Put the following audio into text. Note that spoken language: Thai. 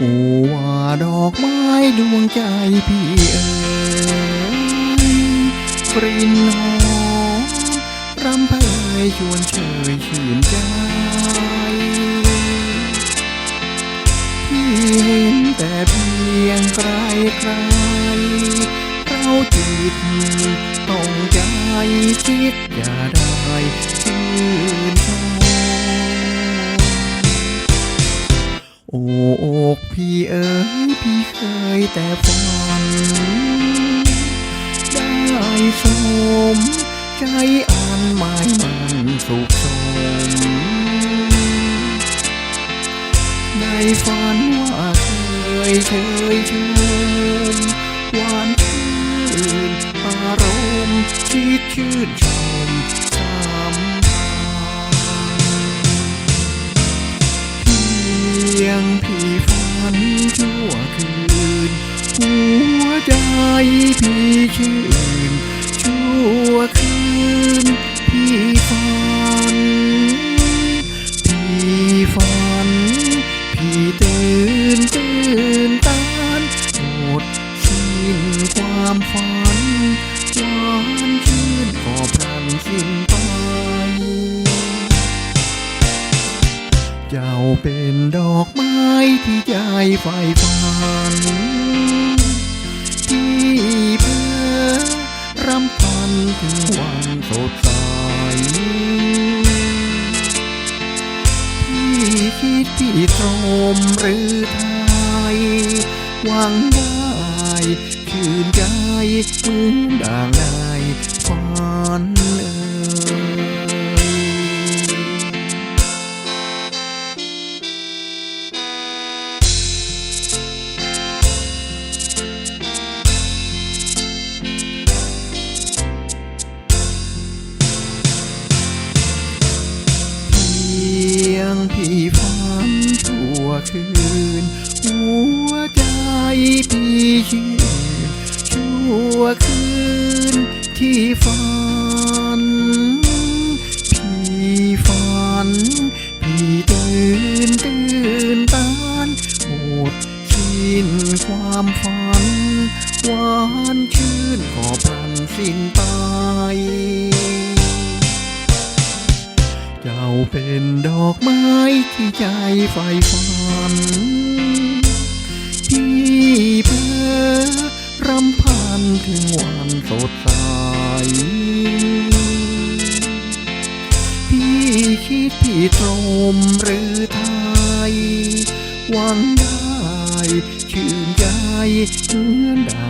อว่าดอกไม้ดวงใจพี่เอ๋ยกลิ่นหอมรำเพยชวนเชยชื่นใจพี่เห็นแต่เพียงไกลไกลเราจิตต้องใจคิดอย่าได้ชื่นชม พี่เอ๋ยพี่เคยแต่ฝันได้สมใจอ่านหมายมันสุขสมในฝันว่าเคยเชยชมหวานชื่นอารมณ์คิดชื่นชม ชื่นชั่วคืนพี่ฝัน พี่ฝัน พี่ตื่นตื่นตานหมดสิ้นความฝันหวานชื่นก็พลันสิ้นไป เจ้าเป็นดอกไม้ที่ใจใฝ่ฝันที่ ที่ตรมหรือไทยหวังได้คืนใจเหมือนดังในฝัน คืน หัวใจพี่ชื่นชั่วคืนที่ฝัน พี่ฝัน พี่ตื่นตื่นตานหมดสิ้นความฝัน หวานชื่นก็พลันสิ้น ดอกไม้ที่ใจใฝ่ฝันที่เพ้อรำพันถึงวันสดใส พี่คิดพี่ตรมหรือไทยหวังได้ชื่นใจเหมือนดั